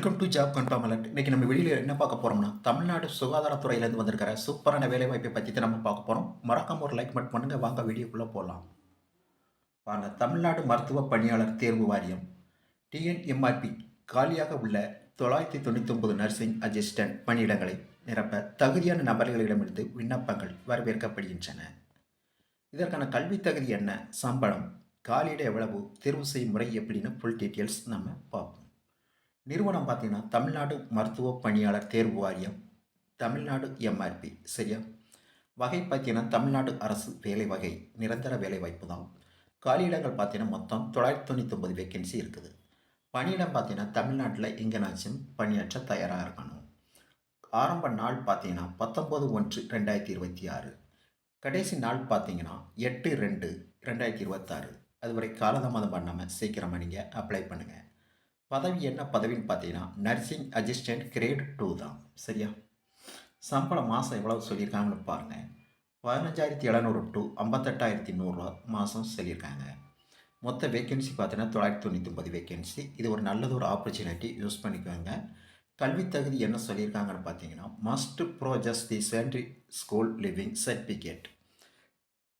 Welcome to job confirm alert இன்றைக்கி நம்ம வெளியில் என்ன பார்க்க போகிறோம்னா தமிழ்நாடு சுகாதாரத்துறையிலேருந்து வந்திருக்கிற சூப்பரான வேலைவாய்ப்பை பற்றி தான் நம்ம பார்க்க போகிறோம் மறக்காம ஒரு லைக் மட்டும் பண்ணுங்கள் வாங்க வீடியோக்குள்ளே போகலாம் வாங்க தமிழ்நாடு மருத்துவ பணியாளர் தேர்வு வாரியம் டிஎன்எம்ஆர்பி காலியாக உள்ள தொள்ளாயிரத்தி தொண்ணூற்றி ஒன்பது நர்சிங் அசிஸ்டன்ட் பணியிடங்களை நிரப்ப தகுதியான நபர்களிடமிருந்து விண்ணப்பங்கள் வரவேற்கப்படுகின்றன. இதற்கான கல்வி தகுதி என்ன? சம்பளம் காலியிட எவ்வளவு? தேர்வு செய்யும் முறை எப்படின்னு ஃபுல் டீட்டெயில்ஸ் நம்ம பார்ப்போம். நிறுவனம் பார்த்தீங்கன்னா தமிழ்நாடு மருத்துவ பணியாளர் தேர்வு வாரியம் தமிழ்நாடு எம்ஆர்பி சரியா? வகை பார்த்தீங்கன்னா தமிழ்நாடு அரசு வேலை வகை நிரந்தர வேலை வாய்ப்பு தான். காலியிடங்கள் பார்த்தீங்கன்னா மொத்தம் தொள்ளாயிரத்தி தொண்ணூற்றி ஒன்பது வேக்கன்சி இருக்குது பணியிடம் பார்த்தீங்கன்னா தமிழ்நாட்டில் எங்கேனாச்சும் பணியாற்ற தயாராக இருக்கணும். ஆரம்ப நாள் பார்த்தீங்கன்னா பத்தொம்பது ஒன்று ரெண்டாயிரத்தி இருபத்தி ஆறு. கடைசி நாள் பார்த்தீங்கன்னா எட்டு ரெண்டு ரெண்டாயிரத்தி இருபத்தாறு. அதுவரை காலதாமதம் பண்ணாமல் சீக்கிரமாக நீங்கள் அப்ளை பண்ணுங்கள் பதவி என்ன பதவின்னு பார்த்தீங்கன்னா நர்சிங் அசிஸ்டன்ட் கிரேட் டூ தான். சரியா? சம்பளம் மாதம் எவ்வளவு சொல்லியிருக்காங்கன்னு பாருங்கள் பதினஞ்சாயிரத்தி எழுநூறு டு ஐம்பத்தெட்டாயிரத்தி நூறுரூவா மாதம் சொல்லியிருக்காங்க. மொத்த வேக்கன்சி பார்த்தீங்கன்னா தொள்ளாயிரத்தி தொண்ணூற்றி ஒன்பது வேக்கன்சி இது ஒரு நல்லது ஒரு ஆப்பர்ச்சுனிட்டி யூஸ் பண்ணிக்கோங்க. கல்வி தகுதி என்ன சொல்லியிருக்காங்கன்னு பார்த்தீங்கன்னா must produce the secondary school leaving certificate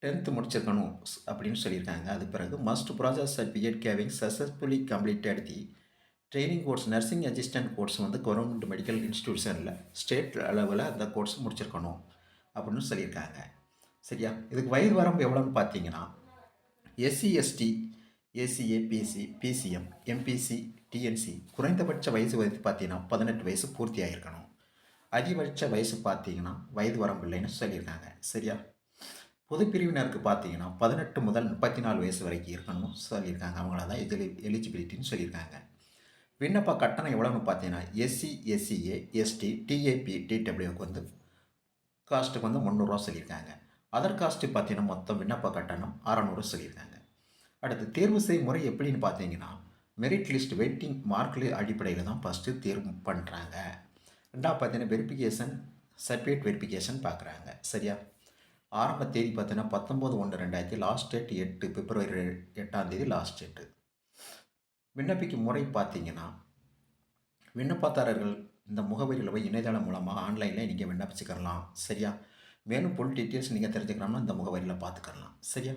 tenth முடிச்சிருக்கணும் அப்படின்னு சொல்லியிருக்காங்க. அது பிறகு must process certificate கேவிங் successfully completed the training course nursing assistant course வந்து கவர்மெண்ட் மெடிக்கல் இன்ஸ்டியூஷனில் ஸ்டேட் அளவில் அந்த கோர்ஸ் முடிச்சிருக்கணும் அப்படின்னு சொல்லியிருக்காங்க. சரியா? இதுக்கு வயது வரம்பு எவ்வளோன்னு பார்த்தீங்கன்னா SC ST SCA BC BCM MBC DNC குறைந்தபட்ச வயசு வயது பார்த்தீங்கன்னா பதினெட்டு வயசு பூர்த்தி ஆகிருக்கணும் அதிகபட்ச வயசு பார்த்தீங்கன்னா வயது வரம்பு இல்லைன்னு சொல்லியிருக்காங்க. சரியா? பொது பிரிவினருக்கு பார்த்தீங்கன்னா பதினெட்டு முதல் முப்பத்தி நாலு வயசு வரைக்கும் இருக்கணும்னு சொல்லியிருக்காங்க. அவங்கள தான் எலி எலிஜிபிலிட்டின்னு சொல்லியிருக்காங்க. விண்ணப்ப கட்டணம் எவ்வளோன்னு பார்த்தீங்கன்னா எஸ்சி எஸ்சிஏ எஸ்டி டிஏபி டிடபிள்யூக்கு வந்து காஸ்ட்டுக்கு வந்து முந்நூறுரூவா சொல்லியிருக்காங்க. அதர் காஸ்ட்டு பார்த்தீங்கன்னா மொத்தம் விண்ணப்ப கட்டணம் அறநூறு சொல்லியிருக்காங்க. அடுத்து தேர்வு செய்யும் முறை எப்படின்னு பார்த்தீங்கன்னா மெரிட் லிஸ்ட் வெயிட்டிங் மார்க்ல அடிப்படையில் தான் ஃபஸ்ட்டு தேர்வு பண்ணுறாங்க ரெண்டாவது பார்த்தீங்கன்னா வெரிஃபிகேஷன் சர்டிஃபிகேட் வெரிஃபிகேஷன் பார்க்குறாங்க. சரியா? ஆரம்ப தேதி பார்த்தீங்கன்னா பத்தொம்போது ஒன்று ரெண்டாயிரத்தி லாஸ்ட் டேட் எட்டு பிப்ரவரி எட்டாம் தேதி லாஸ்ட் டேட்டு விண்ணப்பிக்கும் முறை பார்த்தீங்கன்னா விண்ணப்பதாரர்கள் இந்த முகவரியில் போய் இணையதளம் மூலமாக ஆன்லைனில் நீங்கள் விண்ணப்பிச்சுக்கலாம் சரியா? மேலும் ஃபுல் டீட்டெயில்ஸ் நீங்கள் தெரிஞ்சுக்கலாம்னா இந்த முகவரியில் பார்த்துக்கலாம் சரியா?